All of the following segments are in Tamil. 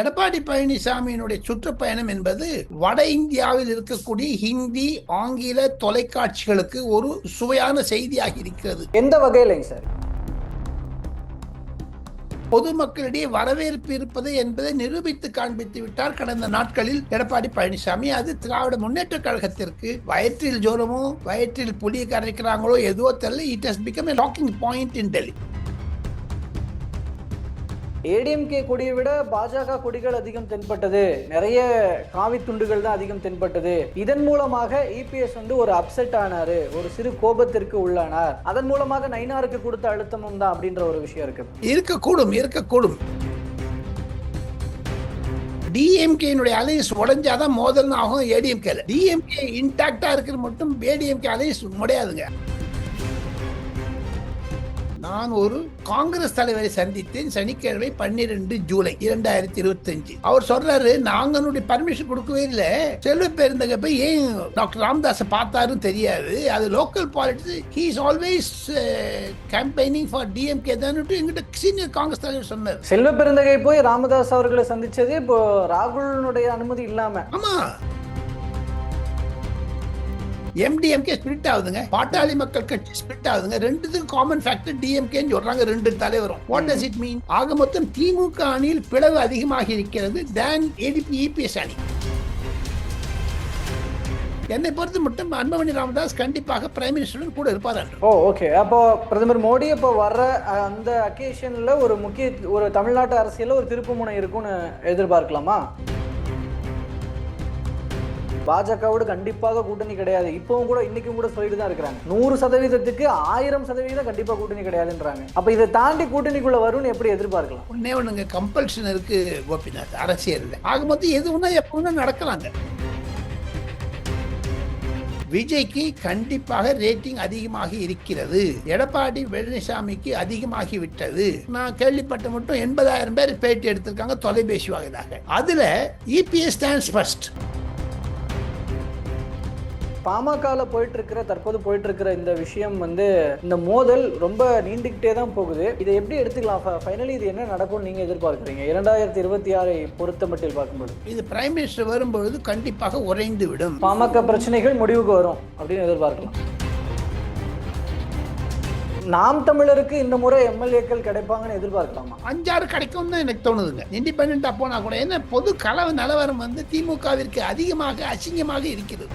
எடப்பாடி பழனிசாமியினுடைய சுற்றுப்பயணம் என்பது வட இந்தியாவில் இருக்கக்கூடிய ஹிந்தி ஆங்கில தொலைக்காட்சிகளுக்கு ஒரு சுவையான செய்தியாக இருக்கிறது. எந்த வகையிலைங்க சார்? பொதுமக்களிடையே வரவேற்பு இருப்பது என்பதை நிரூபித்து காண்பித்து விட்டார் கடந்த நாட்களில் எடப்பாடி பழனிசாமி. அது திராவிட முன்னேற்ற கழகத்திற்கு வயிற்றில் ஜோரமோ வயிற்றில் புளிய கரைக்கிறாங்களோ எதுவோ தெரியல. It has become a talking point in Delhi ADMK கொடியை விட பாஜக கொடிகள் அதிகம் தென்பட்டது. நிறைய காவி துண்டுகள் தான் அதிகம் தென்பட்டது. இதன் மூலமாக இபிஎஸ் வந்து ஒரு அப்செட் ஆனாரு. ஒரு சிறு கோபத்திற்கு உள்ளானார். அதன் மூலமாக நைனாருக்கு கொடுத்த அழுத்தமும் தான் அப்படின்ற ஒரு விஷயம் இருக்கு. இருக்கக்கூடும் இருக்கக்கூடும். டிஎம்கேனுடைய அலையன்ஸ் உடஞ்சாதான் மோதல்னு ஆகும் ஏடிஎம்கேல டிஎம்கே இன்டாக்டா இருக்கிறது மட்டும் ஏடிஎம்கே அலையன்ஸ் முடியாதுங்க நான் ஒரு காங்கிரஸ் தலைவரை சந்தித்தேன். சனிக்கிழமை பன்னிரெண்டு ஜூலை இரண்டாயிரத்தி இருபத்தஞ்சு. அவர் சொல்றாரு நாங்களுடைய பர்மிஷன் கொடுக்கவே இல்லை. செல்வ பெருந்தக போய் ஏன் டாக்டர் ராமதாஸை பார்த்தாருன்னு தெரியாது. அது local politics he is always campaigning for DMK தான் எங்கிட்ட சீனியர் காங்கிரஸ் தலைவர் சொன்னார். செல்வ பெருந்தகை போய் ராமதாஸ் அவர்களை சந்திச்சது இப்போ ராகுலனுடைய அனுமதி இல்லாம. ஆமா. எம்டிஎம்கே ஸ்பிரிட் ஆகுதுங்க. பாட்டாளி மக்கள் கட்சி ஸ்பிரிட் ஆகுதுங்க. ரெண்டுத்துக்கும் காமன் ஃபேக்டர் டிஎம்கேன்னு சொல்றாங்க. ரெண்டு தலைவரும். வாட் டஸ் இட் மீன் ஆக மொத்தம் திமுக அணியில் பிளவு அதிகமாக இருக்கிறது. தேன் ஏடிபி இபிஎஸ் அணி. என்னை பொறுத்து மட்டும் அன்பமணி ராமதாஸ் கண்டிப்பாக பிரைம் மினிஸ்டருடன் கூட இருப்பார் ஓ ஓகே அப்போ பிரதமர் மோடி இப்போ வர்ற அந்த அக்கேஷன்ல ஒரு முக்கிய ஒரு தமிழ்நாட்டு அரசியல ஒரு திருப்புமுனை இருக்கும்னு எதிர்பார்க்கலாமா? பாஜகவோடு கண்டிப்பாக கூட்டணி கிடையாது. இப்பவும் கூட இன்னைக்கும் கூட சொல்லிட்டு தான் இருக்கிறாங்க. நூறு சதவீதத்துக்கு ஆயிரம் சதவீதம் கண்டிப்பா கூட்டணி கிடையாதுன்றாங்க. அப்ப இதை தாண்டி கூட்டணிக்குள்ள வரும்னு எப்படி எதிர்பார்க்கலாம்? ஒன்னே ஒண்ணுங்க. கம்பல்ஷன் இருக்கு கோபிநாத் அரசியல் ஆக மொத்தம் எது ஒன்றா நடக்கலாங்க? விஜய்க்கு கண்டிப்பாக ரேட்டிங் அதிகமாக இருக்கிறது. எடப்பாடி பழனிசாமிக்கு அதிகமாகி விட்டது. நான் கேள்விப்பட்ட மட்டும் எண்பதாயிரம் பேர் பேட்டி எடுத்திருக்காங்க தொலைபேசி வாயிலாக. அதுல இபிஎஸ் ஸ்டாண்ட்ஸ் ஃபர்ஸ்ட் பாமகல போயிட்டு இருக்கிற தற்போது போயிட்டு இருக்கிற இந்த விஷயம் வந்து இந்த மோதல் ரொம்ப நீண்டுகிட்டே தான் போகுது. இதை எப்படி எடுத்துக்கலாம்? ஃபைனலி இது என்ன நடக்கும்னு நீங்க எதிர்பார்க்குறீங்க? இரண்டாயிரத்தி இருபத்தி ஆறை பொறுத்த மட்டில் பார்க்கும்போது. இது பிரைம் மினிஸ்டர் வரும்பொழுது கண்டிப்பாக உறைந்து விடும் பாமக பிரச்சனைகள் முடிவுக்கு வரும் அப்படின்னு எதிர்பார்க்கலாம். நாம் தமிழருக்கு இந்த முறை எம்எல்ஏக்கள் கிடைப்பாங்கன்னு எதிர்பார்க்கலாமா? அஞ்சாறு கிடைக்கும் தான் எனக்கு தோணுதுங்க. இண்டிபெண்டா போனா கூட ஏன்னா பொது கலவு நிலவரம் வந்து திமுகவிற்கு அதிகமாக அசிங்கமாக இருக்கிறது.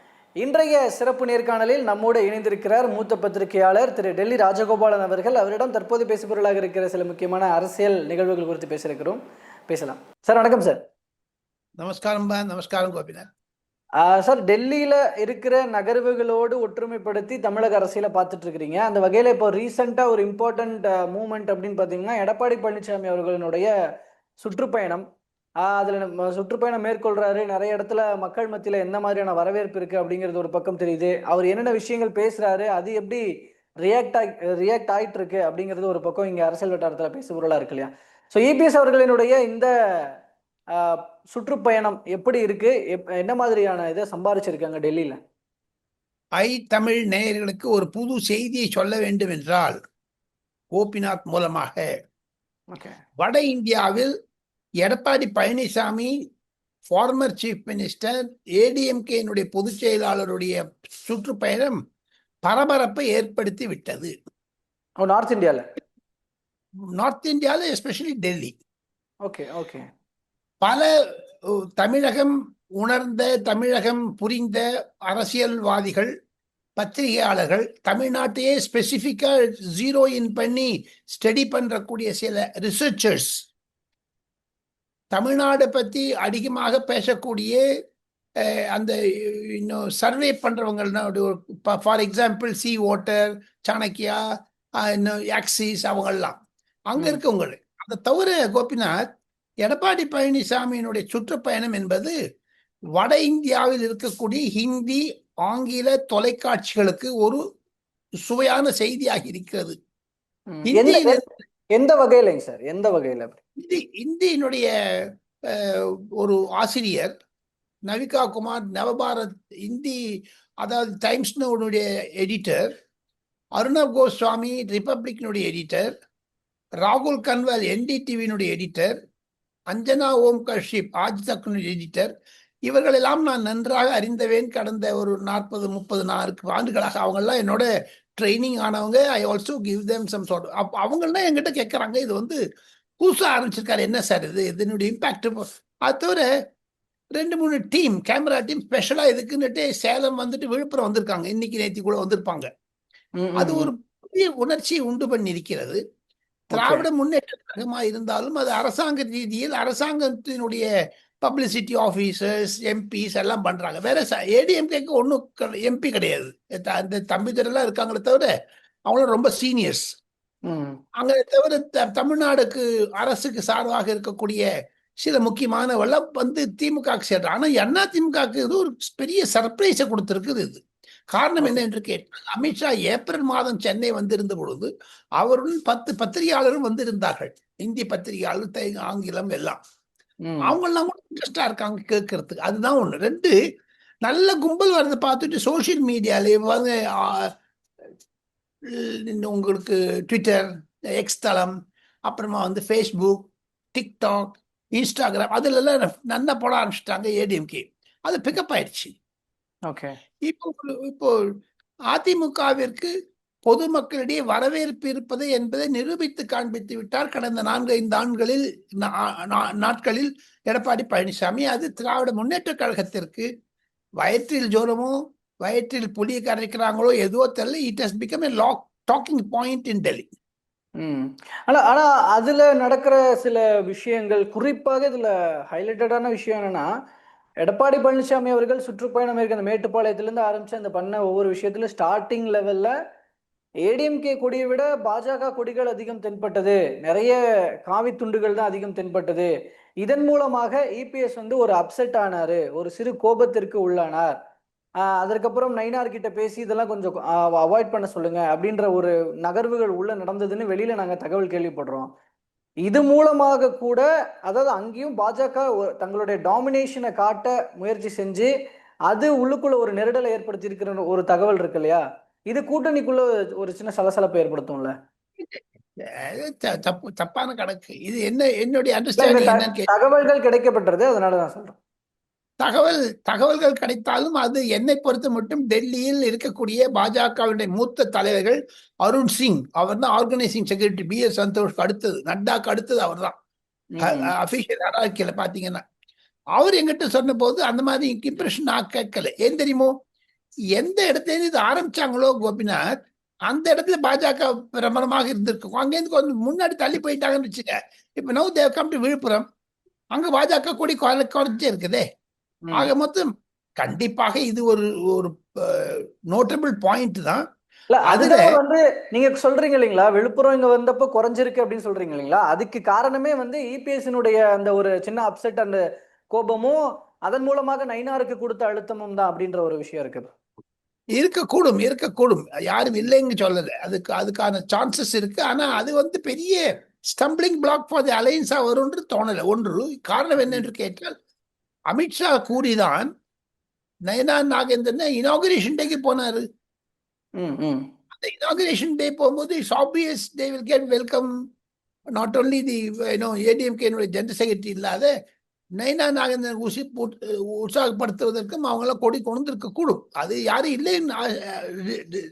இன்றைய சிறப்பு நேர்காணலில் நம்மோடு இணைந்திருக்கிறார் மூத்த பத்திரிகையாளர் திரு டெல்லி ராஜகோபாலன் அவர்கள். அவரிடம் தற்போது பேசுபொருளாக இருக்கிற சில முக்கியமான அரசியல் நிகழ்வுகள் குறித்து பேசியிருக்கிறோம். பேசலாம். சார் வணக்கம் சார். நமஸ்காரம் நமஸ்காரம் கோபிநாத். சார் டெல்லியில இருக்கிற நகர்வுகளோடு ஒற்றுமைப்படுத்தி தமிழக அரசியலை பார்த்துட்டு இருக்கிறீங்க அந்த வகையில இப்போ ரீசெண்டா ஒரு இம்பார்ட்டன்ட் மூமெண்ட் அப்படின்னு பார்த்தீங்கன்னா எடப்பாடி பழனிசாமி அவர்களினுடைய சுற்றுப்பயணம் அதுல சுற்றுப்பயணம் மேற்கொள்றாரு. நிறைய இடத்துல மக்கள் மத்தியில என்ன மாதிரியான வரவேற்பு இருக்கு அப்படிங்கிறது ஒரு பக்கம் தெரியுது. அவர் என்னென்ன விஷயங்கள் பேசுறாரு அது எப்படி ரியாக்ட் ஆகி ரியாக்ட் ஆயிட்டு இருக்கு அப்படிங்கிறது ஒரு பக்கம் இங்க அரசியல் வட்டாரத்துல பேசுபொருளா இருக்கு இல்லையா? ஸோ இபிஎஸ் அவர்களினுடைய இந்த சுற்றுப்பயணம் எப்படி இருக்கு? என்ன மாதிரியான இதை சம்பாரிச்சிருக்காங்க டெல்லியில? ஐ தமிழ் நேயர்களுக்கு ஒரு புது செய்தியை சொல்ல வேண்டும் என்றால் கோபிநாத் மூலமாக ஓகே. வட இந்தியாவில் Edappadi Palaniswami former chief minister ஏடிஎம்கேனுடைய பொதுச் செயலாளருடைய சுற்றுப்பயணம் பரபரப்பை ஏற்படுத்தி விட்டது. நார்த் இந்தியால நார்த் இந்தியாவில் எஸ்பெஷலி டெல்லி ஓகே ஓகே பல தமிழகம் உணர்ந்த தமிழகம் புரிந்த அரசியல்வாதிகள் பத்திரிகையாளர்கள் தமிழ்நாட்டையே ஸ்பெசிஃபிக்கா ஜீரோ இன் பண்ணி ஸ்டடி பண்றக்கூடிய சில ரிசர்ச்சர்ஸ் தமிழ்நாடு பத்தி அதிகமாக பேசக்கூடிய அந்த இன்னும் survey பண்றவங்கன்னா for example C voter Chanakya இன்னும் ஆக்சிஸ் அவங்கெல்லாம் அங்க. இருக்கவங்க அதை தவிர கோபிநாத் எடப்பாடி பழனிசாமியினுடைய சுற்றுப்பயணம் என்பது வட இந்தியாவில் இருக்கக்கூடிய ஹிந்தி ஆங்கில தொலைக்காட்சிகளுக்கு ஒரு சுவையான செய்தியாக இருக்கிறது. எந்த எந்த வகையிலைங்க சார்? எந்த வகையில இந்தி இந்தியினுடைய ஒரு ஆசிரியர் நவிகா குமார் நவபாரத் இந்தி அதாவது டைம்ஸ்னுடைய எடிட்டர் அருணவ் கோஸ்வாமி ரிப்பப்ளிக்னுடைய எடிட்டர் ராகுல் கன்வால் என்டிடிவியினுடைய எடிட்டர் அஞ்சனா ஓம் கஷிப் ஆஜ் தக்னுடைய எடிட்டர் இவர்களெல்லாம் நான் நன்றாக அறிந்தவேன் கடந்த ஒரு நாற்பது முப்பது நான்கு ஆண்டுகளாக. அவங்கெல்லாம் என்னோட ட்ரைனிங் ஆனவங்க I also give them some sort of அவங்கெல்லாம் என்கிட்ட கேட்குறாங்க இது வந்து புதுசாக ஆரம்பிச்சிருக்காரு என்ன சார் இது? இதனுடைய இம்பாக்ட் அது தவிர ரெண்டு மூணு டீம் கேமரா டீம் ஸ்பெஷலாக இதுக்குன்னுட்டு சேலம் வந்துட்டு விழுப்புரம் வந்திருக்காங்க. இன்னைக்கு நேத்தி கூட வந்திருப்பாங்க. அது ஒரு புதிய உணர்ச்சியை உண்டு பண்ணி இருக்கிறது திராவிட முன்னேற்ற கழகமாக இருந்தாலும் அது அரசாங்க ரீதியில் அரசாங்கத்தினுடைய பப்ளிசிட்டி ஆஃபீஸர்ஸ் எம்பிஸ் எல்லாம் பண்றாங்க. வேற ஏடிஎம்கேக்கு ஒன்றும் எம்பி கிடையாது. அந்த தம்பிதுரெல்லாம் இருக்காங்களே தவிர அவங்களும் ரொம்ப சீனியர்ஸ் அங்கே தவிர த- தமிழ்நாடுக்கு அரசுக்கு சார்பாக இருக்கக்கூடிய சில முக்கியமானவெல்லாம் வந்து திமுக சேர்றாங்க. ஆனா அண்ணா திமுகக்கு இது ஒரு பெரிய சர்ப்ரைஸை கொடுத்திருக்குது இது. காரணம் என்ன என்று கேட்டால் அமித்ஷா ஏப்ரல் மாதம் சென்னை வந்திருந்த பொழுது அவருடன் பத்து பத்திரிகையாளரும் வந்திருந்தார்கள். இந்தி பத்திரிகையாளர் தெ- ஆங்கிலம் எல்லாம். ம். அவங்கெல்லாம் கூட இன்ட்ரெஸ்டா இருக்காங்க கேட்கறதுக்கு. அதுதான் ஒண்ணு. ரெண்டு நல்ல கும்பல் வரதை பார்த்துட்டு சோஷியல் மீடியால வந்து உங்களுக்கு ட்விட்டர் எக்ஸ் தளம் அப்புறமா வந்து ஃபேஸ்புக் டிக்டாக் இன்ஸ்டாகிராம் அதுலலாம் நல்லா போட ஆரம்பிச்சிட்டாங்க ஏடிஎம்கே அது பிக்கப் ஆயிடுச்சு. ஓகே இப்போ இப்போ அதிமுகவிற்கு பொதுமக்களிடையே வரவேற்பு இருப்பது என்பதை நிரூபித்து காண்பித்து விட்டார். கடந்த நான்கு ஐந்து ஆண்களில் நாட்களில் எடப்பாடி பழனிசாமி. அது திராவிட முன்னேற்ற கழகத்திற்கு வயிற்றில் ஜோரமோ வயிற்றில் புலி கரைக்கிறாங்களோ எதுவோ தெரியல. It has become a lock talking point in Delhi ஆனா ஆனா அதுல நடக்கிற சில விஷயங்கள் குறிப்பாக இதுல ஹைலைட்டடான விஷயம் என்னன்னா எடப்பாடி பழனிசாமி அவர்கள் சுற்றுப்பயணம் இருக்க அந்த மேட்டுப்பாளையத்துல இருந்து ஆரம்பிச்சு அந்த பண்ண ஒவ்வொரு விஷயத்துல ஸ்டார்டிங் லெவல்ல ஏடிஎம்கே கொடியை விட பாஜக கொடிகள் அதிகம் தென்பட்டது. நிறைய காவி துண்டுகள் தான் அதிகம் தென்பட்டது. இதன் மூலமாக இபிஎஸ் வந்து ஒரு அப்செட் ஆனாரு. ஒரு சிறு கோபத்திற்கு உள்ளானார். அதற்கப்புறம் நைனார் கிட்ட பேசி இதெல்லாம் கொஞ்சம் அவாய்ட் பண்ண சொல்லுங்க அப்படின்ற ஒரு நகர்வுகள் உள்ள நடந்ததுன்னு வெளியில நாங்க தகவல் கேள்விப்படுறோம். இது மூலமாக கூட அதாவது அங்கேயும் பாஜக தங்களுடைய டாமினேஷனை காட்ட முயற்சி செஞ்சு அது உள்ளுக்குள்ள ஒரு நெருடலை ஏற்படுத்தி இருக்கிற ஒரு தகவல் இருக்கு இல்லையா? இது கூட்டணிக்குள்ள ஒரு சின்ன சலசலப்பை ஏற்படுத்தும்ல? தப்பு தப்பான கணக்கு. இது என்ன என்னுடைய அண்டர்ஸ்டாண்டிங் தகவல்கள் கிடைக்கப்பட்டது அதனால தான் சொல்றேன் தகவல் தகவல்கள் கிடைத்தாலும் அது என்னை பொறுத்த மட்டும் டெல்லியில் இருக்கக்கூடிய பாஜகவினுடைய மூத்த தலைவர்கள் அருண் சிங். அவர் தான் ஆர்கனைசிங் செக்ரட்டரி பி. எஸ். சந்தோஷ்க்கு அடுத்தது நட்டாக்கு அடுத்தது அவர் தான். அராக்கியில் பார்த்தீங்கன்னா அவர் எங்கிட்ட சொன்ன போது அந்த மாதிரி இம்ப்ரெஷன் நான் கேட்கல. ஏன் தெரியுமோ? எந்த இடத்துல இது ஆரம்பிச்சாங்களோ கோபிநாத் அந்த இடத்துல பாஜக பிரபலமாக இருந்திருக்கும் அங்கேருந்து கொஞ்சம் முன்னாடி தள்ளி போயிட்டாங்கன்னு வச்சுக்க இப்போ no they come to Villupuram. அங்க பாஜக கூடி குறை குறைஞ்சே இருக்குதே. ஆக மொத்தம் கண்டிப்பாக இது ஒரு ஒரு நோட்டபிள் பாயிண்ட் தான். அதுல- வந்து நீங்க சொல்றீங்க இல்லைங்களா? விழுப்புரம் இங்க வந்தப்போ குறைஞ்சிருக்கு அப்படின்னு சொல்றீங்க இல்லைங்களா? அதுக்கு காரணமே வந்து இபிஎஸ்னுடைய அந்த ஒரு சின்ன அப்செட் அந்த கோபமும் அதன் மூலமாக நைனாருக்கு கொடுத்த அழுத்தமும் தான் அப்படின்ற ஒரு விஷயம் இருக்கு. இருக்கக்கூடும் இருக்கக்கூடும். யாரும் இல்லைன்னு சொல்லல. அதுக்கு அதுக்கான சான்சஸ் இருக்கு. ஆனா அது வந்து பெரிய ஸ்டம்பிளிங் பிளாக் ஃபார் தி அலையன்ஸா வரும்ன்று தோணல. ஒன்று காரணம் என்னென்று கேட்டால் அமித்ஷா கூறிதான் நயனா நாகேந்திரன் இனாகுரேஷன் டேக்கு போனாரு. ம் ம். அந்த இனாகுரேஷன் டே போகும்போது it's obvious they will get welcome not only the you know ஏடிஎம்கேனுடைய general secretary இல்லாத நைனா நாகேந்திரன் உசி போட்டு- உற்சாகப்படுத்துவதற்கும் அவங்களாம் கொடி கொண்டு இருக்க கூடும். அது யாரும் இல்லைன்னு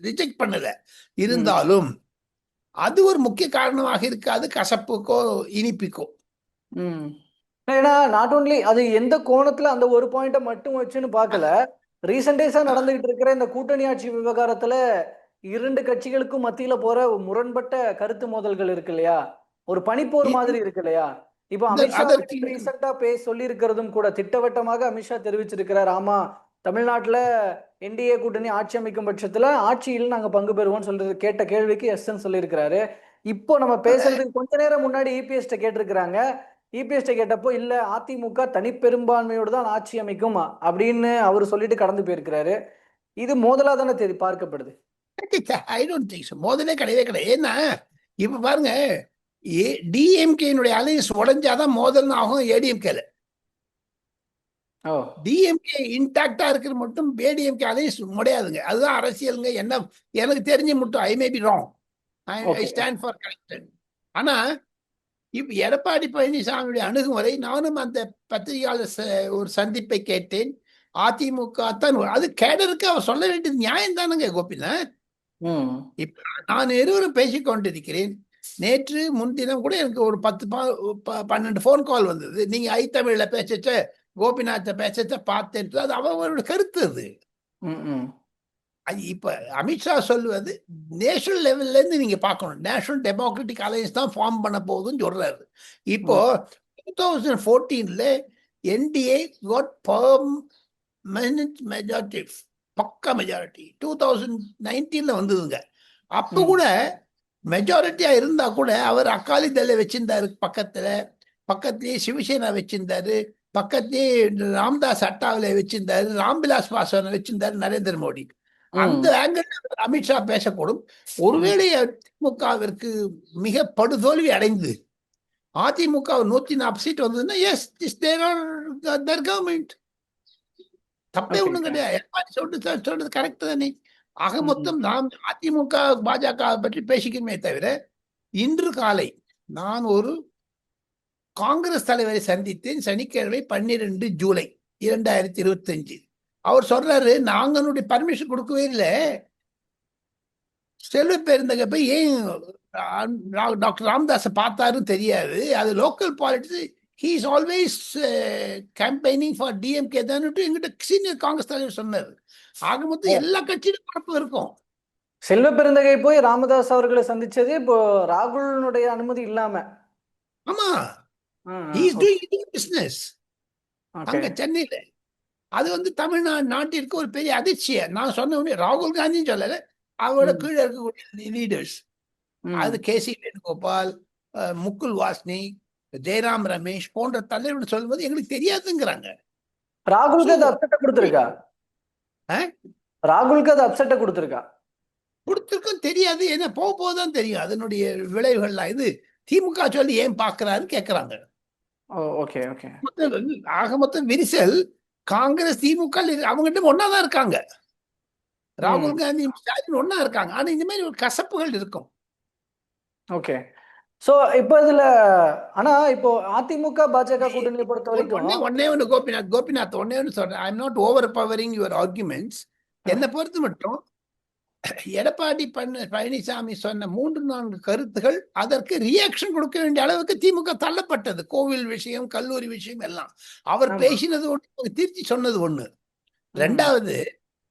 ரிஜெக்ட் பண்ணல. இருந்தாலும் அது ஒரு முக்கிய காரணமாக இருக்காது கசப்புக்கோ இனிப்புக்கோ. ம். ஏன்னா நாட் ஓன்லி அது எந்த கோணத்துல அந்த ஒரு பாயிண்ட்டை மட்டும் வச்சுன்னு பார்க்கல ரீசெண்ட் டேஸா நடந்துகிட்டு இருக்கிற இந்த கூட்டணி ஆட்சி விவகாரத்துல இரண்டு கட்சிகளுக்கும் மத்தியில போற முரண்பட்ட கருத்து மோதல்கள் இருக்கு இல்லையா? ஒரு பனிப்போர் மாதிரி இருக்கு இல்லையா? இப்போ அமித்ஷா ரீசெண்டா பே சொல்லியிருக்கிறதும் கூட திட்டவட்டமாக அமித்ஷா தெரிவிச்சிருக்கிறார். ஆமா தமிழ்நாட்டுல என்டிஏ கூட்டணி ஆட்சி அமைக்கும் பட்சத்துல ஆட்சியில் நாங்க பங்கு பெறுவோம்னு சொல்றது கேட்ட கேள்விக்கு எஸ்ன்னு சொல்லியிருக்கிறாரு. இப்போ நம்ம பேசுறதுக்கு கொஞ்ச நேரம் முன்னாடி இபிஎஸ்ட கேட்டிருக்கிறாங்க. இபிஎஸ்ட கேட்டப்போ இல்ல அதிமுக தனிப்பெரும்பான்மையோடு தான் ஆட்சி அமைக்கும் அப்படின்னு அவர் சொல்லிட்டு கடந்து போயிருக்கிறாரு. இது மோதலா தானே பார்க்கப்படுது. ஐ டோன்ட் திங்க் மோதலே கிடையவே கிடையாது. ஏன்னா இப்ப பாருங்க ஏ டிஎம்கேனுடைய அலையன்ஸ் உடைஞ்சாதான் மோதல்னு ஆகும் ஏடிஎம்கேல டிஎம்கே இன்டாக்டா இருக்கிற மட்டும் ஏடிஎம்கே அலையன்ஸ் முடியாதுங்க. அதுதான் அரசியலுங்க என்ன எனக்கு தெரிஞ்சு மட்டும் I may be wrong I. Stand for corrected ஆனா இப்ப எடப்பாடி பழனிசாமியுடைய அணுகுமுறை நானும் அந்த பத்திரிகையாளர் ஒரு சந்திப்பை கேட்டேன். அதிமுக தான் அது கேடருக்கு அவர் சொல்ல வேண்டியது நியாயம் தானுங்க கோபிநாத். ம். நான் இருவரும் பேசிக் கொண்டிருக்கிறேன் நேற்று முன்தினம் கூட எனக்கு ஒரு பத்து பன்னெண்டு ஃபோன் கால் வந்தது. நீங்க ஐ தமிழ்ல பேசச்ச கோபிநாத்தை பேசச்ச பார்த்தேன். அது அவரோட கருத்து அது. அது இப்ப அமித்ஷா சொல்லுவது நேஷனல் லெவல்ல இருந்து நீங்க பார்க்கணும். நேஷனல் டெமோக்ராட்டிக் அலையன்ஸ் தான் ஃபார்ம் பண்ண போகுதுன்னு சொல்றாரு. இப்போ டூ தௌசண்ட் ஃபோர்டீன்ல என்டிஏ காட் பர்மனன்ட் மெஜாரிட்டி பக்கா மெஜாரிட்டி டூ தௌசண்ட் நைன்டீன்ல வந்ததுங்க. அப்ப. கூட மெஜாரிட்டியா இருந்தா கூட அவர் அகாலி தள வச்சிருந்தாரு பக்கத்துல. பக்கத்துலயே சிவசேனா வச்சிருந்தாரு. பக்கத்துலயே ராம்தாஸ் அட்டாவலே வச்சிருந்தாரு. ராம்விலாஸ் பாஸ்வானை வச்சிருந்தாரு நரேந்திர மோடி. அந்த ஆங்கிள் அமித்ஷா பேசக்கூடும். ஒருவேளை அதிமுகவிற்கு மிக படுதோல்வி அடைந்து அதிமுக நூத்தி நாற்பது சீட் வந்ததுன்னா எஸ் தர் கவர்மெண்ட் தப்பே ஒண்ணும். கிடையாது. சொல்றது கரெக்ட் தானே. ஆக மொத்தம் நாம் அதிமுக பாஜக பற்றி பேசிக்கிறோமே தவிர இன்று காலை நான் ஒரு காங்கிரஸ் தலைவரை சந்தித்தேன். சனிக்கிழமை பன்னிரெண்டு ஜூலை இரண்டாயிரத்தி இருபத்தஞ்சு. அவர் சொல்றாரு நாங்களுடைய பர்மிஷன் கொடுக்கவே இல்லை. செல்வ பெருந்தக போய் ஏன் டாக்டர் ராமதாஸை பார்த்தாருன்னு தெரியாது. அது local politics he is always campaigning for DMK தான்ட்டு எங்கிட்ட சீனியர் காங்கிரஸ் தலைவர் சொன்னார். ஆக மொத்தம் எல்லா கட்சியிலும் குழப்பம் இருக்கும். செல்வ பெருந்தகை போய் ராமதாஸ் அவர்களை சந்திச்சது இப்போ ராகுலனுடைய அனுமதி இல்லாம. ஆமா. பிசினஸ். அங்க சென்னையில. அது வந்து தமிழ்நாடு நாட்டிற்கு ஒரு பெரிய அதிர்ச்சியை. நான் சொன்ன உடனே ராகுல் காந்தியும் சொல்லல. அவரோட. கீழே இருக்கக்கூடிய லீடர்ஸ் அது கேசி வேணுகோபால் முகுல் வாஸ்னி ஜெயராம் ரமேஷ் போன்ற தலைவர்கள் சொல்லும்போது எங்களுக்கு தெரியாதுங்கிறாங்க. ராகுலுக்கு அது அப்செட்டை கொடுத்துருக்கா? ராகுலுக்கு அது அப்செட்டை கொடுத்துருக்கா. கொடுத்துருக்கும் தெரியாது. ஏன்னா போக போக தான் தெரியும். அதனுடைய விளைவுகள்லாம். இது திமுக சொல்லி ஏன் பார்க்கறாருன்னு கேட்கறாங்க. ஓகே ஓகே ஆக மொத்தம் விரிசல் காங்கிரஸ் திமுக அவங்ககிட்ட ஒன்னா தான் இருக்காங்க. ராகுல் காந்தி ஸ்டாலின் ஒன்னா இருக்காங்க. ஆனா இந்த மாதிரி ஒரு கசப்புகள் இருக்கும். ஓகே சோ இப்போ இதுல ஆனா இப்போ அதிமுக பாஜக கூட்டணியை பொறுத்த ஒன்னே வரைக்கும் ஒன்னே ஒன்று கோபிநாத் கோபிநாத் ஒன்னே ஒன்று சொல்றேன். I am not overpowering your arguments என்னை பொறுத்து மட்டும் எடப்பாடி பழனி பழனிசாமி சொன்ன மூன்று நான்கு கருத்துகள் அதற்கு ரியாக்ஷன் கொடுக்க வேண்டிய அளவுக்கு திமுக தள்ளப்பட்டது. கோவில் விஷயம் கல்லூரி விஷயம் எல்லாம். அவர். பேசினது ஒன்று திருச்சி சொன்னது ஒண்ணு. ரெண்டாவது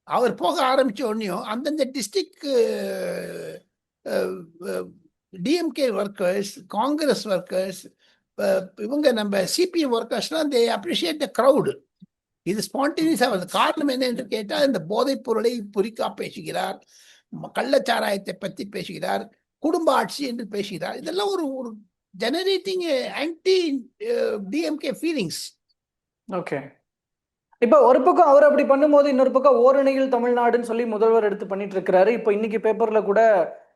அவர் போக ஆரம்பிச்ச உடனேயும் அந்தந்த district DMK workers Congress workers இவங்க நம்ம சிபிஎம் ஒர்க்கர்ஸ்லாம் தே அப்ரிஷியேட் த க்ரௌடு இது ஸ்பான்டேனியஸாக வருது. காரணம் என்ன என்று கேட்டால் இந்த போதைப் பொருளை புரிக்கா பேசுகிறார் கள்ளச்சாராயத்தை பற்றி பேசுகிறார் குடும்ப ஆட்சி என்று பேசுகிறார். இதெல்லாம் ஒரு ஒரு generating anti DMK feelings okay இப்போ ஒரு பக்கம் அவர் அப்படி பண்ணும்போது இன்னொரு பக்கம் ஓரணியில் தமிழ்நாடுன்னு சொல்லி முதல்வர் எடுத்து பண்ணிட்டு இருக்கிறாரு. இப்போ இன்னைக்கு பேப்பர்ல கூட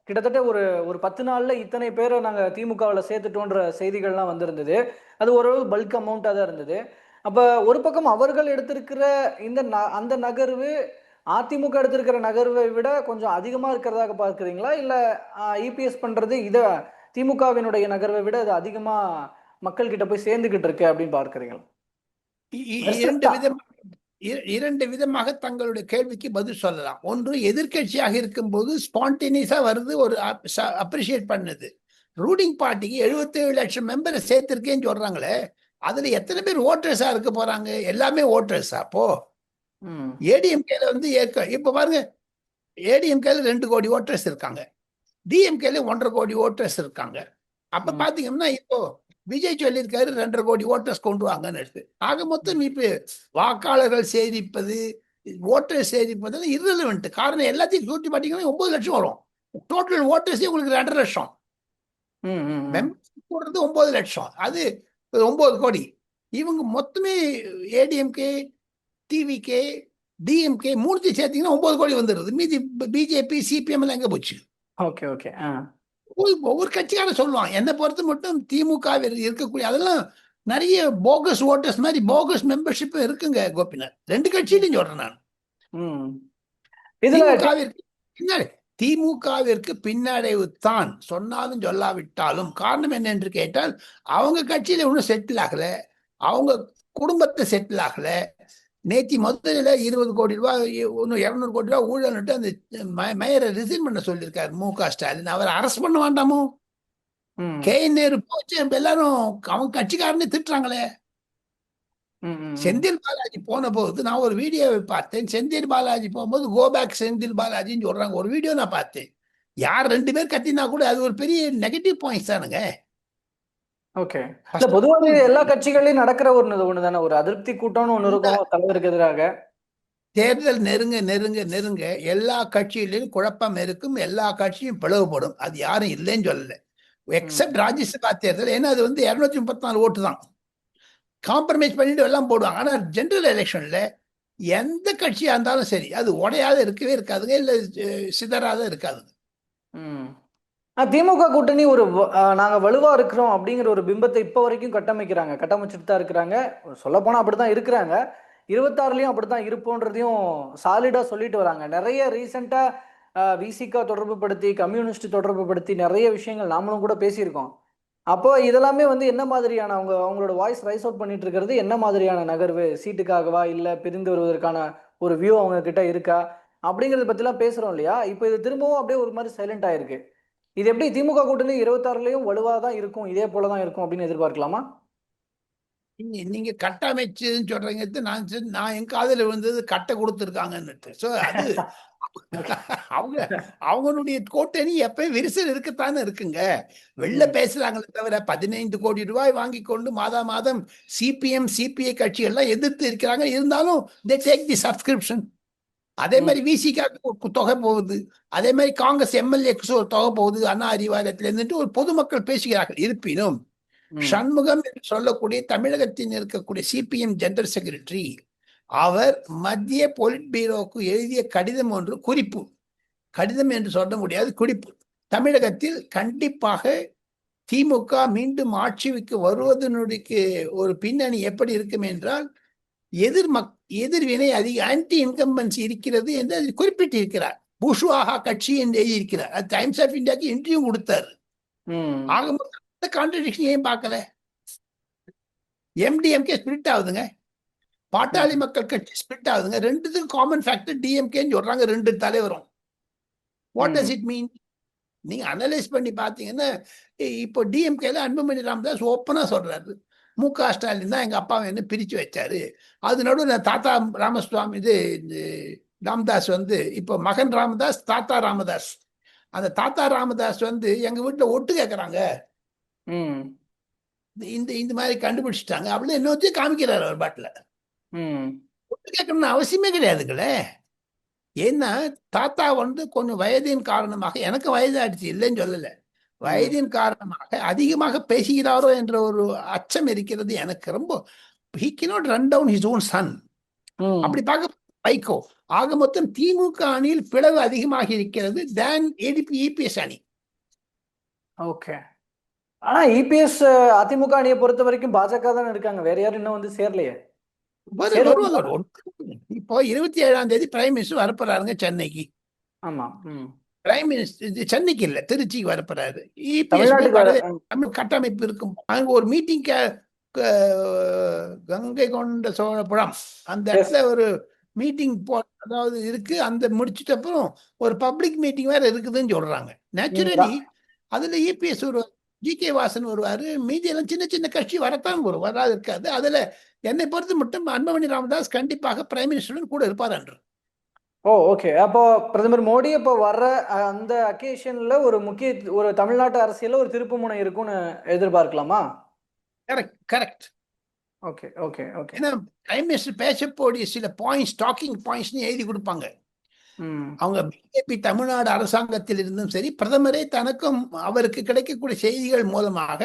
கிட்டத்தட்ட ஒரு ஒரு பத்து நாள்ல இத்தனை பேரை நாங்க திமுகவில் சேர்த்துட்டோன்ற செய்திகள்லாம் வந்திருந்தது. அது ஓரளவு பல்க் அமௌண்ட்டாக தான் இருந்தது. அப்ப ஒரு பக்கம் அவர்கள் எடுத்திருக்கிற இந்த ந- அந்த நகர்வு அதிமுக எடுத்திருக்கிற நகர்வை விட கொஞ்சம் அதிகமா இருக்கிறதாக பார்க்குறீங்களா? இல்ல இபிஎஸ் பண்றது இத திமுகவினுடைய நகர்வை விட அது அதிகமா மக்கள் கிட்ட போய் சேர்ந்துகிட்டு இருக்கு அப்படின்னு பார்க்குறீங்களா? இரண்டு விதமாக தங்களுடைய கேள்விக்கு பதில் சொல்லலாம். ஒன்று எதிர்க்கட்சியாக இருக்கும்போது ஸ்பான்டேனியஸா வருது ஒரு அப்ரிஷியேட் பண்ணுது. ரூலிங் பார்ட்டிக்கு 77 லட்சம் மெம்பரை சேர்த்திருக்கேன்னு சொல்றாங்களே அதுல எத்தனை பேர் ஓட்டர்ஸா இருக்க போறாங்க? எல்லாமே ஓட்டர்ஸா அப்போ ஏடிஎம்கேல வந்து ஏற்க இப்ப பாருங்க ஏடிஎம்கேல ரெண்டு கோடி ஓட்டர்ஸ் இருக்காங்க. டிஎம்கேல ஒன்றரை கோடி ஓட்டர்ஸ் இருக்காங்க. அப்ப. பாத்தீங்கன்னா இப்போ விஜய் சொல்லியிருக்காரு ரெண்டரை கோடி ஓட்டர்ஸ் கொண்டு வாங்கன்னு எடுத்து. ஆக மொத்தம் இப்ப வாக்காளர்கள் சேரிப்பது ஓட்டர் சேரிப்பது irrelevant. காரணம் எல்லாத்தையும் கூட்டி பார்த்தீங்கன்னா ஒன்பது லட்சம் வரும். டோட்டல் ஓட்டர்ஸே உங்களுக்கு ரெண்டரை லட்சம். மெம்பர்ஸ் போடுறது ஒன்பது லட்சம். அது ஒன்பது கோடி. இவங்க மொத்தமே ஏடிஎம்கே டிவிகே டிஎம்கே மூணுத்தையும் சேர்த்தீங்கன்னா ஒன்பது கோடி வந்துடுது. மீதி பிஜேபி சிபிஎம் எல்லாம் எங்க போச்சு? ஓகே ஓகே ஒவ்வொரு கட்சிக்காரன் சொல்லுவான் என்னை பொறுத்த மட்டும் திமுக இருக்கக்கூடிய அதெல்லாம் நிறைய போகஸ் ஓட்டர்ஸ் மாதிரி போகஸ் மெம்பர்ஷிப் இருக்குங்க கோபிநாத். ரெண்டு கட்சியிலையும் சொல்றேன் நான். பின்னாடி திமுகவிற்கு பின்னடைவு தான் சொன்னாலும் சொல்லாவிட்டாலும் காரணம் என்ன என்று கேட்டால் அவங்க கட்சியில ஒன்றும் செட்டில் ஆகல. அவங்க குடும்பத்தை செட்டில் ஆகல. நேத்தி முதல்ல இருபது கோடி ரூபாய் ஒன்றும் இரநூறு கோடி ரூபாய் ஊழல்ட்டு அந்த மேயரை ரிசைன் பண்ண சொல்லியிருக்காரு மு க. ஸ்டாலின். அவரை அரெஸ்ட் பண்ண வேண்டாமோ? கே. நேரு போச்சு. எல்லாரும் அவங்க கட்சிக்காரனே திட்டுறாங்களே. செந்தில் பாலாஜி போன போது நான் ஒரு வீடியோவை பார்த்தேன். செந்தில் பாலாஜி போகும்போது கோ பேக் செந்தில் பாலாஜின்னு சொல்றாங்க. ஒரு வீடியோ நான் பார்த்தேன். யார் ரெண்டு பேர் கத்தினா கூட அது ஒரு பெரிய நெகட்டிவ் பாயிண்ட்ஸ் தானுங்க. ஓகே. இல்ல பொதுவாக எல்லா கட்சிகள்லயும் நடக்கிற ஒரு ஒண்ணு தானே ஒரு அதிருப்தி கூட்டம்னு ஒண்ணு இருக்கும் தலைவருக்கு எதிராக தேர்தல் நெருங்க நெருங்க நெருங்க எல்லா கட்சியிலும் குழப்பம் இருக்கும் எல்லா கட்சியும் பிளவுபடும். அது யாரும் இல்லைன்னு சொல்லல. எக்ஸப்ட் ராஜ்யசபா தேர்தல். ஏன்னா அது வந்து இருநூத்தி முப்பத்தி நாலு ஓட்டு தான். காம்ப்ரமைஸ் பண்ணிட்டு எல்லாம் போடுவாங்க. ஆனா ஜெனரல் எலெக்ஷன்ல எந்த கட்சியா இருந்தாலும் சரி அது உடையாத இருக்கவே இருக்காதுங்க இல்ல சிதறாத இருக்காதுங்க. திமுக கூட்டணி ஒரு வ- நாங்க வலுவா இருக்கிறோம் அப்படிங்கிற ஒரு பிம்பத்தை இப்ப வரைக்கும் கட்டமைக்கிறாங்க. கட்டமைச்சிட்டு தான் இருக்கிறாங்க. சொல்ல போனா அப்படித்தான் இருக்கிறாங்க. இருபத்தாறுலயும் அப்படித்தான் இருப்போன்றதையும் சாலிடா சொல்லிட்டு வராங்க. நிறைய ரீசெண்டா விசிகா தொடர்பு படுத்தி கம்யூனிஸ்ட் தொடர்பு படுத்தி நிறைய விஷயங்கள் நாமளும் கூட பேசியிருக்கோம். அப்போ இதெல்லாமே வந்து என்ன மாதிரியான அவங்க அவங்களோட வாய்ஸ் ரைஸ் அவுட் பண்ணிட்டு இருக்கிறது என்ன மாதிரியான நகர்வு? சீட்டுக்காகவா இல்ல பிரிந்து வருவதற்கான ஒரு வியூ அவங்க கிட்ட இருக்கா? அப்படிங்கறத பத்திலாம் பேசுறோம் இல்லையா? இப்போ இது திரும்பவும் அப்படியே ஒரு மாதிரி சைலண்ட் ஆயிருக்கு. இது எப்படி திமுக கூட்டணி இருபத்தாறுலயும் வலுவா தான் இருக்கும் இதே போல தான் இருக்கும் அப்படின்னு எதிர்பார்க்கலாமா? நீங்க கட்டமைச்சுன்னு சொல்றீங்க நான் நான் என் காதுல விழுந்தது கட்டை கொடுத்துருக்காங்கன்னுட்டு. ஸோ அது அவங்க அவங்களுடைய கூட்டணி எப்பயும் விரிசல் இருக்கத்தானே இருக்குங்க. வெளில. பேசுறாங்களே தவிர பதினைந்து கோடி ரூபாய் வாங்கி கொண்டு மாதா மாதம் சிபிஎம் சிபிஐ கட்சி எல்லாம் எதிர்த்து இருக்கிறாங்க. இருந்தாலும் தே டேக் தி சப்ஸ்கிரிப்ஷன் அதே. மாதிரி விசிகாக்கு தொகை போகுது. அதே மாதிரி காங்கிரஸ் எம்எல்ஏக்கு ஒரு தொகை போகுது. அண்ணா அறிவாலயத்துல இருந்துட்டு ஒரு பொதுமக்கள் பேசுகிறார்கள். இருப்பினும். சண்முகம் என்று சொல்லக்கூடிய தமிழகத்தில் இருக்கக்கூடிய சிபிஎம் ஜெனரல் செக்ரட்டரி அவர் மத்திய பொலிட் பீரோவுக்கு எழுதிய கடிதம் ஒன்று குறிப்பு. கடிதம் என்று சொல்ல முடியாது குறிப்பு. தமிழகத்தில் கண்டிப்பாக திமுக மீண்டும் ஆட்சிக்கு வருவதனுடைய ஒரு பின்னணி எப்படி இருக்கும் என்றால் எதிர் மக் எதிர்வினை அதிக ஆன்டி இன்கம்பன்சி இருக்கிறது என்று அதில் குறிப்பிட்டிருக்கிறார். புஷ்வாகா கட்சி என்று எழுதியிருக்கிறார். அது டைம்ஸ் ஆஃப் இந்தியாவுக்கு இன்டர்வியூ கொடுத்தார். ம். ஆக மொத்தம் அந்த கான்ட்ரடிக்ஷன் ஏன் பார்க்கல? எம்டிஎம்கே ஸ்பிரிட் ஆகுதுங்க. பாட்டாளி மக்கள் கட்சி ஸ்பிரிட் ஆகுதுங்க. ரெண்டுத்துக்கும் காமன் ஃபேக்டர் டிஎம்கேன்னு சொல்றாங்க ரெண்டு தலைவரும். வாட் டஸ் இட் மீன் நீங்க அனலைஸ் பண்ணி பார்த்தீங்கன்னா இ- இப்போ டிஎம்கேல அன்புமணி ராமதாஸ் ஓப்பனா சொல்றாரு. மு க ஸ்டாலின் தான் எங்க அப்பாவை என்ன பிரிச்சு வச்சாரு. அது நடுவில் தாத்தா ராமசுவாமி இது ராமதாஸ் வந்து இப்போ மகன் ராமதாஸ் தாத்தா ராமதாஸ். அந்த தாத்தா ராமதாஸ் வந்து எங்க வீட்டுல ஒட்டு கேட்கறாங்க ம். இந்த இந்த மாதிரி கண்டுபிடிச்சிட்டாங்க. அப்படின்னு இன்னொருத்தையும் காமிக்கிறாரு அவர் பாட்டில். ம். ஒட்டு கேட்கணும்னு அவசியமே கிடையாதுங்களே. ஏன்னா தாத்தா வந்து கொஞ்சம் வயதின் காரணமாக எனக்கு வயதாயிடுச்சு இல்லைன்னு சொல்லல. வயதின் காரணமாக அதிகமாக பேசுகிறாரோ என்ற ஒரு அச்சம் இருக்கிறது. எனக்கு ரொம்ப he cannot run down his own son. அப்படி பார்க்க வைகோ ஆக மொத்தம் திமுக அணியில் பிளவு அதிகமாக இருக்கிறது தேன் ஏடிபி இபிஎஸ் அணி. ஓகே. ஆனா இபிஎஸ் அதிமுக அணியை பொறுத்த வரைக்கும் பாஜக தானே இருக்காங்க. வேற யாரும் இன்னும் வந்து சேரலையே. இப்போ இருபத்தி ஏழாம் தேதி பிரைம் மினிஸ்டர் வரப்போறாருங்க சென்னைக்கு. ஆமா. பிரைம் மினிஸ்டர் சென்னைக்கு இல்ல திருச்சிக்கு வரப்போறாரு. தமிழ்நாட்டுக்கு வர- இபிஎஸ் தமிழ் கட்டமைப்பு இருக்கும். அங்க ஒரு மீட்டிங் கங்கை கொண்ட சோழபுரம். அந்த. இடத்துல ஒரு மீட்டிங் போ அதாவது இருக்கு. அந்த முடிச்சிட்ட அப்புறம் ஒரு பப்ளிக் மீட்டிங் வேற இருக்குதுன்னு சொல்றாங்க. நேச்சுரலி அதுல இபிஎஸ் ஒரு ஜி கே வாசன் வருவாரு மீதி எல்லாம் சின்ன சின்ன கட்சி வரத்தான் வரும் வராது இருக்காது. அதுல என்னை பொறுத்து மட்டும் அன்பமணி ராமதாஸ் கண்டிப்பாக பிரைம் மினிஸ்டருடன் கூட இருப்பார் என்று ஓ ஓகே அப்போ பிரதமர் மோடி இப்போ வர்ற அந்த அக்கேஷன்ல ஒரு முக்கிய ஒரு தமிழ்நாட்டு அரசியல்ல ஒரு திருப்பு முனை இருக்கும்னு எதிர்பார்க்கலாமா? Correct correct okay okay okay ஏன்னா பிரைம் மினிஸ்டர் பேசக்கூடிய சில பாயிண்ட்ஸ் டாக்கிங் பாயிண்ட்ஸ்னு எழுதி கொடுப்பாங்க. அவங்க பிஜேபி தமிழ்நாடு அரசாங்கத்தில் இருந்தும் சரி பிரதமரே தனக்கும் அவருக்கு கிடைக்கக்கூடிய செய்திகள் மூலமாக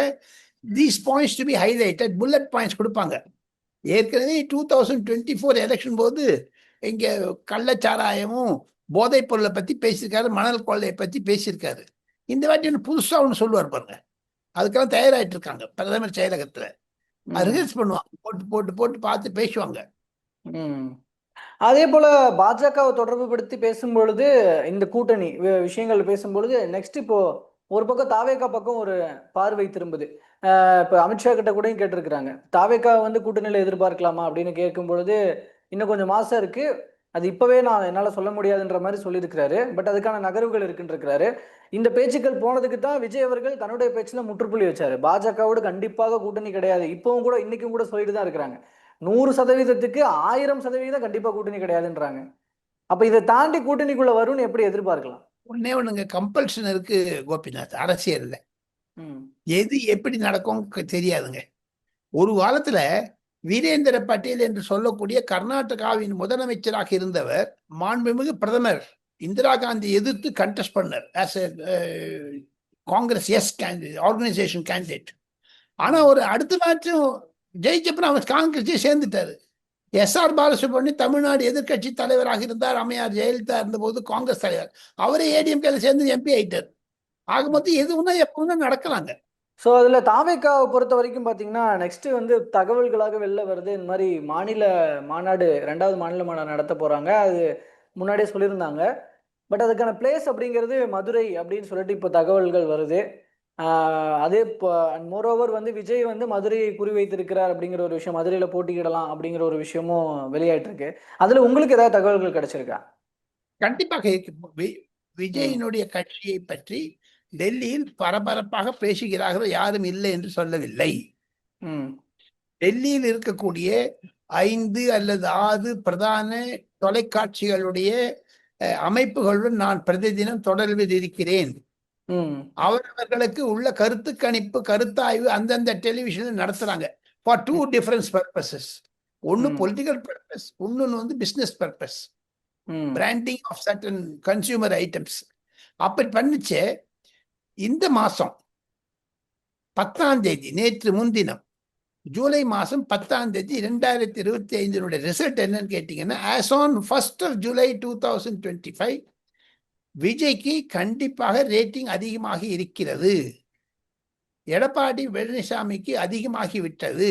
these points to be highlighted bullet points கொடுப்பாங்க. ஏற்கனவே two thousand twenty four election போது இங்க கள்ளச்சாராயமும் போதைப் பொருளை பத்தி பேசியிருக்காரு மணல் கொள்ளையை பத்தி பேசியிருக்காரு. இந்த வாட்டி ஒன்று புதுசா ஒன்று சொல்லுவார் பாருங்க. அதுக்கெல்லாம் தயாராயிட்டு இருக்காங்க பிரதமர் செயலகத்துல. ரிஹர்ஸ் பண்ணுவாங்க போட்டு போட்டு போட்டு பார்த்து பேசுவாங்க. அதே போல பாஜகவை தொடர்பு படுத்தி பேசும்பொழுது இந்த கூட்டணி விஷயங்கள் பேசும்பொழுது நெக்ஸ்ட் இப்போ ஒரு பக்கம் தாவேகா பக்கம் ஒரு பார்வை திரும்புது. இப்ப அமித்ஷா கிட்ட கூட கேட்டிருக்கிறாங்க. தாவேகா வந்து கூட்டணியில எதிர்பார்க்கலாமா அப்படின்னு கேட்கும் பொழுது இன்னும் கொஞ்சம் மாசம் இருக்கு. அது இப்பவே நான் என்னால சொல்ல முடியாதுன்ற மாதிரி சொல்லியிருக்கிறாரு. பட் அதுக்கான நகர்வுகள் இருக்குன்றிருக்கிறாரு. இந்த பேச்சுக்கள் போனதுக்கு தான் விஜய் அவர்கள் தன்னுடைய பேச்சுல முற்றுப்புள்ளி வச்சாரு. பாஜகவோடு கண்டிப்பாக கூட்டணி கிடையாது. இப்பவும் கூட இன்னைக்கும் கூட சொல்லிட்டு தான் இருக்கிறாங்க. நூறு சதவீதத்துக்கு ஆயிரம் சதவீதம் கண்டிப்பா கூட்டணி கிடையாதுன்றாங்க. அப்ப இதை தாண்டி கூட்டணிக்குள்ள வரும்னு எப்படி எதிர்பார்க்கலாம்? ஒன்னே ஒண்ணுங்க. கம்பல்ஷன் இருக்கு கோபிநாத். அரசியல்ல. ம். எது எப்படி நடக்கும் தெரியாதுங்க. ஒரு காலத்துல வீரேந்திர பட்டேல் என்று சொல்லக்கூடிய கர்நாடகாவின் முதலமைச்சராக இருந்தவர் மாண்புமிகு பிரதமர் இந்திரா காந்தி எதிர்த்து கண்டெஸ்ட் பண்ணார் as a Congress S candidate organisation candidate ஆனால் ஒரு அடுத்த மேட்சும் ஜெயிச்சப்பறம் அவர் காங்கிரஸே சேர்ந்துட்டாரு. எஸ் ஆர் பாலசுப்ரமணியம் தமிழ்நாடு எதிர்க்கட்சி தலைவராக இருந்தார் அம்மையார் ஜெயலலிதா இருந்தபோது காங்கிரஸ் தலைவர். அவரே ஏடிஎம்கேல சேர்ந்து எம்பி ஆயிட்டார். ஆக மொத்தம் எதுவும்னா எப்பவுமே நடக்கலாங்க. ஸோ அதில் தாவேக்காவை பொறுத்த வரைக்கும் பார்த்தீங்கன்னா நெக்ஸ்ட் வந்து தகவல்களாக வெளில வருது. இந்த மாதிரி மாநில மாநாடு ரெண்டாவது மாநில மாநாடு நடத்த போகிறாங்க அது முன்னாடியே சொல்லியிருந்தாங்க. பட் அதுக்கான பிளேஸ் அப்படிங்கிறது மதுரை அப்படின்னு சொல்லிட்டு இப்போ தகவல்கள் வருது. அதே இப்போ மோரோவர் வந்து விஜய் வந்து மதுரையை குறிவைத்திருக்கிறார் அப்படிங்கிற ஒரு விஷயம் மதுரையில் போட்டியிடலாம் அப்படிங்கிற ஒரு விஷயமும் வெளியாயிட்டு இருக்கு அதில் உங்களுக்கு ஏதாவது தகவல்கள் கிடைச்சிருக்கா? கண்டிப்பாக விஜயினுடைய கட்சியை பற்றி டெல்லியில் பரபரப்பாக பேசுகிறார்கள் யாரும் இல்லை என்று சொல்லவில்லை. டெல்லியில் இருக்கக்கூடிய ஐந்து அல்லது ஆறு பிரதான தொலைக்காட்சிகளுடைய அமைப்புகளுடன் நான் பிரதிதினம் தொடர்பில் இருக்கிறேன். அவரவர்களுக்கு உள்ள கருத்து கணிப்பு கருத்தாய்வு அந்தந்த டெலிவிஷனில் நடத்துறாங்க. ஃபார் டூ டிஃபரன்ஸ் பர்பசஸ் ஒன்னு. பொலிட்டிக்கல் பர்பஸ் இன்னொன்னு வந்து business purpose branding of certain consumer items அப்படி பண்ணுச்சு இந்த மாசம் பத்தாம் தேதி நேற்று முன்தினம் ஜூலை மாசம் பத்தாம் தேதி ரெண்டாயிரத்தி இருபத்தி ஐந்தினுடைய ரிசல்ட் என்னன்னு கேட்டீங்கன்னா as on first of July two thousand twenty five விஜய்க்கு கண்டிப்பாக ரேட்டிங் அதிகமாகி இருக்கிறது. எடப்பாடி பழனிசாமிக்கு அதிகமாகி விட்டது.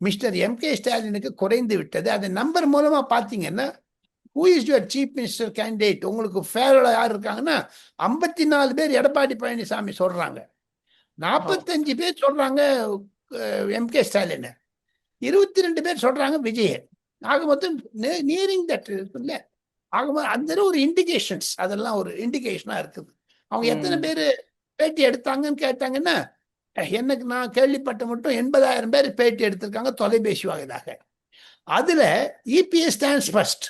மிஸ்டர் எம் கே ஸ்டாலினுக்கு குறைந்து விட்டது. அந்த நம்பர் மூலமாக பார்த்தீங்கன்னா who is your chief minister candidate உங்களுக்கு ஃபேவரா யார் இருக்காங்கன்னா ஐம்பத்தி நாலு பேர் எடப்பாடி பழனிசாமி சொல்றாங்க. நாற்பத்தஞ்சு பேர் சொல்றாங்க எம் கே ஸ்டாலின் இருபத்தி ரெண்டு பேர் சொல்றாங்க விஜய் ஆக மொத்தம் நியரிங் தட் இருக்குல்ல? ஆக அந்த ஒரு இண்டிகேஷன்ஸ் அதெல்லாம் ஒரு இண்டிகேஷனா இருக்குது. அவங்க எத்தனை. பேர் பேட்டி எடுத்தாங்கன்னு கேட்டாங்கன்னா எனக்கு நான் கேள்விப்பட்ட மட்டும் எண்பதாயிரம் பேர் பேட்டி எடுத்திருக்காங்க தொலைபேசி வாயிலாக. அதுல இபிஎஸ் ஸ்டாண்ட்ஸ் ஃபர்ஸ்ட்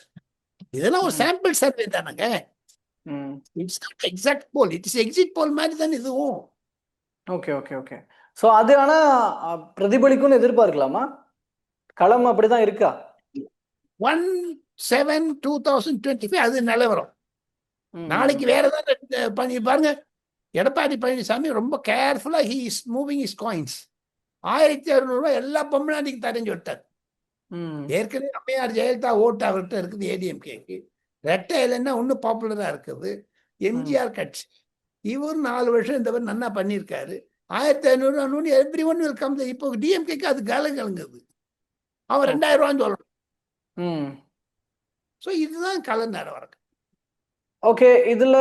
இதெல்லாம் ஒரு. சாம்பிள் சர்வே தானங்க. It's not exact poll it's exit poll மாதிரி தான் இதுவும். ஓகே ஓகே ஓகே ஸோ அது ஆனா பிரதிபலிக்கும்னு எதிர்பார்க்கலாமா? களம் அப்படிதான் இருக்கா? One seven two thousand twenty five அது நிலவரம். நாளைக்கு வேற ஏதாவது பண்ணி பாருங்க. எடப்பாடி பழனிசாமி ரொம்ப கேர்ஃபுல்லா he is moving his coins ஆயிரத்தி அறுநூறுவா எல்லா பொம்மநாட்டிக்கு தரைஞ்சு விட்டார் ஏற்கனவே அம்மையார் ஜெயலலிதா ஓட்டு அவர்கிட்ட இருக்குது ஏடிஎம்கேக்கு. ரெட்டை இல்லைன்னா இன்னும் பாப்புலரா இருக்குது. எம்ஜிஆர் கட்சி. இவர் நாலு வருஷம் இந்தவர் நன்னா பண்ணியிருக்காரு. ஆயிரத்தி ஐநூறு அறுநூறு எவ்ரி ஒன் வில் கம் இப்போ டிஎம்கேக்கு அது கல கலங்குது. அவன் ரெண்டாயிரம் ரூபான்னு சொல்லணும். ம். ஸோ இதுதான் கல நிலவரம் ஓகே இதுல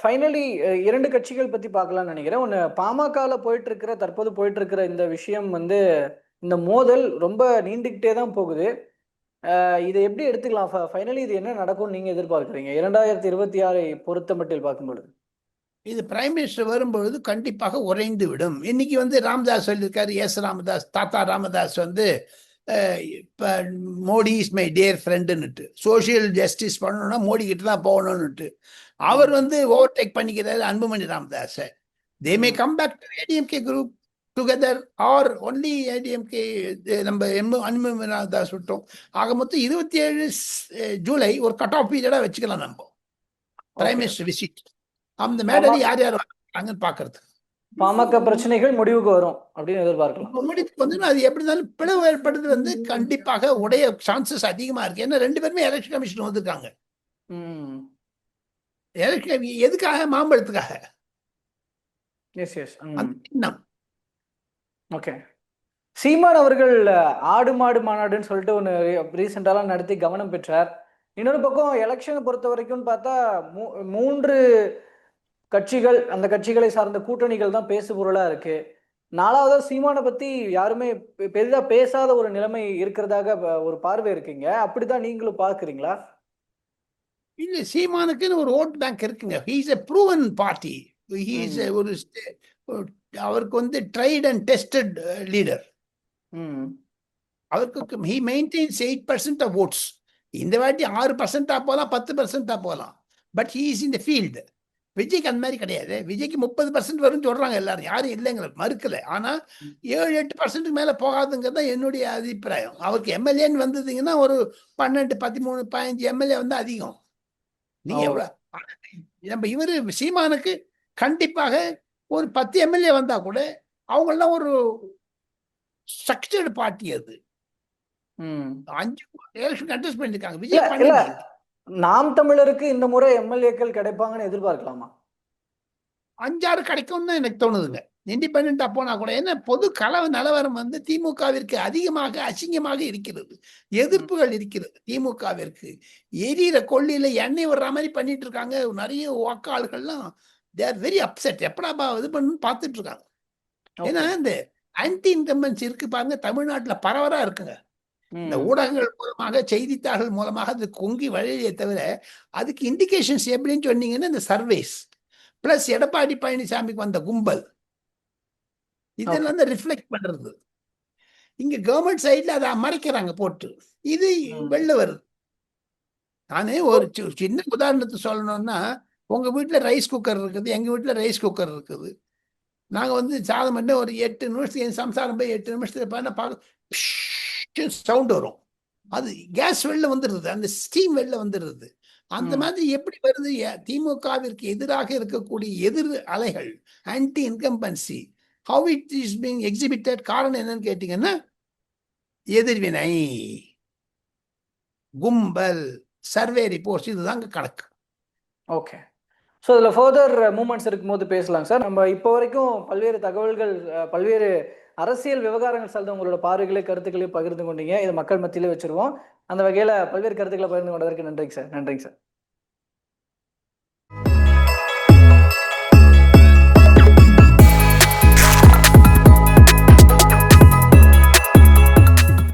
ஃபைனலி இரண்டு கட்சிகள் பத்தி பார்க்கலாம்னு நினைக்கிறேன். ஒன்று பாமகல போயிட்டு இருக்கிற தற்போது போயிட்டு இருக்கிற இந்த விஷயம் வந்து இந்த மோதல் ரொம்ப நீண்டுக்கிட்டே தான் போகுது. இதை எப்படி எடுத்துக்கலாம்? ஃபைனலி இது என்ன நடக்கும்னு நீங்க எதிர்பார்க்குறீங்க? இரண்டாயிரத்தி இருபத்தி ஆறை பொறுத்த மட்டில் பார்க்கும்பொழுது. இது பிரைம் மினிஸ்டர் வரும்பொழுது கண்டிப்பாக உறைந்து விடும். இன்னைக்கு வந்து ராமதாஸ் சொல்லியிருக்காரு எஸ் ராமதாஸ் தாத்தா ராமதாஸ் வந்து இப்ப மோடி இஸ் மை டியர் ஃப்ரெண்டுன்னுட்டு சோஷியல் ஜஸ்டிஸ் பண்ணணும்னா மோடி கிட்ட தான் போகணும்னுட்டு. அவர் வந்து ஓவர்டேக் பண்ணிக்கிறாரு அன்புமணி ராமதாஸை. தே ம். Come back to ADMK group together or only ADMK நம்ம எம் அனுமதிதாஸ் விட்டோம். ஆக மொத்தம் இருபத்தி ஏழு ஜூலை ஒரு கட் ஆஃப் பீரியடா வச்சுக்கலாம் நம்ம. பிரைம் மினிஸ்டர் விசிட் அந்த மேடையில் யார் யார் வராங்கன்னு பாக்குறது பாமக பிரச்சனைகள் முடிவுக்கு வரும் அப்படின்னு எதிர்பார்க்கலாம். முடிவுக்கு வந்து அது எப்படி இருந்தாலும் பிளவு ஏற்படுறது வந்து கண்டிப்பாக உடைய சான்சஸ் அதிகமா இருக்கு. ஏன்னா ரெண்டு பேருமே எலெக்ஷன் கமிஷன் வந்திருக்காங்க. எலெக்ஷன் எதுக்காக? மாம்பழத்துக்காக. எஸ் எஸ் அந்த. ஓகே சீமான் அவர்கள் ஆடு மாடு மாநாடுன்னு சொல்லிட்டு ஒன்று ரீசெண்டாலாம் நடத்தி கவனம் பெற்றார். இன்னொரு பக்கம் எலெக்ஷனை பொறுத்த வரைக்கும் பார்த்தா மூ- மூன்று கட்சிகள் அந்த கட்சிகளை சார்ந்த கூட்டணிகள் தான் பேசு பொருளாக இருக்கு. நாலாவதாக சீமானை பற்றி யாருமே பெ- பேசாத ஒரு நிலைமை இருக்கிறதாக ப- ஒரு பார்வை இருக்குங்க. அப்படிதான் நீங்களும் பார்க்குறீங்களா? இல்லை சீமானுக்குன்னு ஒரு ஓட் பேங்க் இருக்குங்க. He's a proven party he's ஒரு ஒரு- அவருக்கு வந்து ட்ரைட் அண்ட் டெஸ்டட் லீடர் அவருக்கு he maintains eight percent of votes இந்த வாட்டி ஆறு பர்சன்டா போகலாம் பத்து பர்சன்டா போகலாம் but he is in the field விஜய்க்கு அந்த மாதிரி கிடையாது. விஜய்க்கு முப்பது பர்சன்ட் வரும்னு சொல்றாங்க எல்லாரும். யாரும் இல்லைங்கிற மறுக்கல. ஆனா ஏழு எட்டு பர்சன்ட் மேல போகாதுங்கிறது தான் என்னுடைய அபிப்பிராயம். அவருக்கு எம்எல்ஏன்னு வந்ததுங்கன்னா ஒரு பன்னெண்டு பதிமூணு பதினஞ்சு எம்எல்ஏ வந்து அதிகம். நீங்க நம்ம இவரு சீமானுக்கு கண்டிப்பாக ஒரு பத்து எம்எல்ஏ வந்தா கூட அவங்கெல்லாம் ஒரு ஸ்ட்ரக்சர்டு பார்ட்டி அது. அஞ்சு எலெக்ஷன் கண்டெஸ்ட் பண்ணிருக்காங்க விஜய் நாம் தமிழருக்கு இந்த முறை எம்எல்ஏக்கள் கிடைப்பாங்கன்னு எதிர்பார்க்கலாமா? அஞ்சாறு கிடைக்கும்னு எனக்கு தோணுதுங்க. இண்டிபெண்டா போனா கூட என்ன பொது கலவ நிலவரம் வந்து திமுகவிற்கு அதிகமாக அசிங்கமாக இருக்கிறது. எதிர்ப்புகள் இருக்கிறது திமுகவிற்கு. எரியிற கொள்ளியில எண்ணெய் விடுற மாதிரி பண்ணிட்டு இருக்காங்க. நிறைய வாக்காளர்கள்லாம் தேர் வெரி அப்செட் எப்படாப்பா இது பண்ணு பார்த்துட்டு இருக்காங்க. ஏன்னா இந்த ஆன்டி இன்கம்பன்ஸ் இருக்கு பாருங்க தமிழ்நாட்டுல பரவரா இருக்குங்க. இந்த. ஊடகங்கள் மூலமாக செய்தித்தாள்கள் மூலமாக அது கொங்கி வழியே தவிர அதுக்கு இண்டிகேஷன்ஸ் எப்படின்னு சொன்னீங்கன்னா இந்த சர்வேஸ் பிளஸ் எடப்பாடி பழனிசாமிக்கு வந்த கும்பல். இதெல்லாம் தான் ரிஃப்ளெக்ட் பண்றது. இங்க கவர்மெண்ட் சைட்ல அதை மறைக்கிறாங்க போட்டு. இது. வெளில வருது. நானே ஒரு சின்ன உதாரணத்தை சொல்லணும்னா உங்க வீட்டுல ரைஸ் குக்கர் இருக்குது எங்க வீட்டுல ரைஸ் குக்கர் இருக்குது. நாங்க வந்து சாதம் பண்ண ஒரு எட்டு நிமிஷத்துக்கு என் சம்சாரம் போய் எட்டு நிமிஷத்துக்கு பண்ண பார்க்க சவுண்ட் வரும். அது கேஸ் வெளில வந்துடுது அந்த ஸ்டீம் வெளில வந்துடுது அந்த. மாதிரி எப்படி வருது? திமுகவிற்கு எதிராக இருக்கக்கூடிய எதிர் அலைகள் anti incumbency how it is being exhibited காரணம் என்னன்னு கேட்டீங்கன்னா எதிர்வினை. கும்பல் சர்வே ரிப்போர்ட்ஸ் இதுதாங்க கணக்கு. ஓகே ஸோ இதில் ஃபர்தர் மூமெண்ட்ஸ் இருக்கும்போது பேசலாம் சார் நம்ம இப்போ வரைக்கும் பல்வேறு தகவல்கள் uh, பல்வேறு அரசியல் விவகாரங்கள் சார்ந்த உங்களோட பார்வைகளை கருத்துக்களையும் பகிர்ந்து கொண்டீங்க. இதை மக்கள் மத்தியிலே வச்சிருவோம். அந்த வகையில் பல்வேறு கருத்துக்களை பகிர்ந்து கொண்டதற்கு நன்றிங்க சார் நன்றிங்க சார்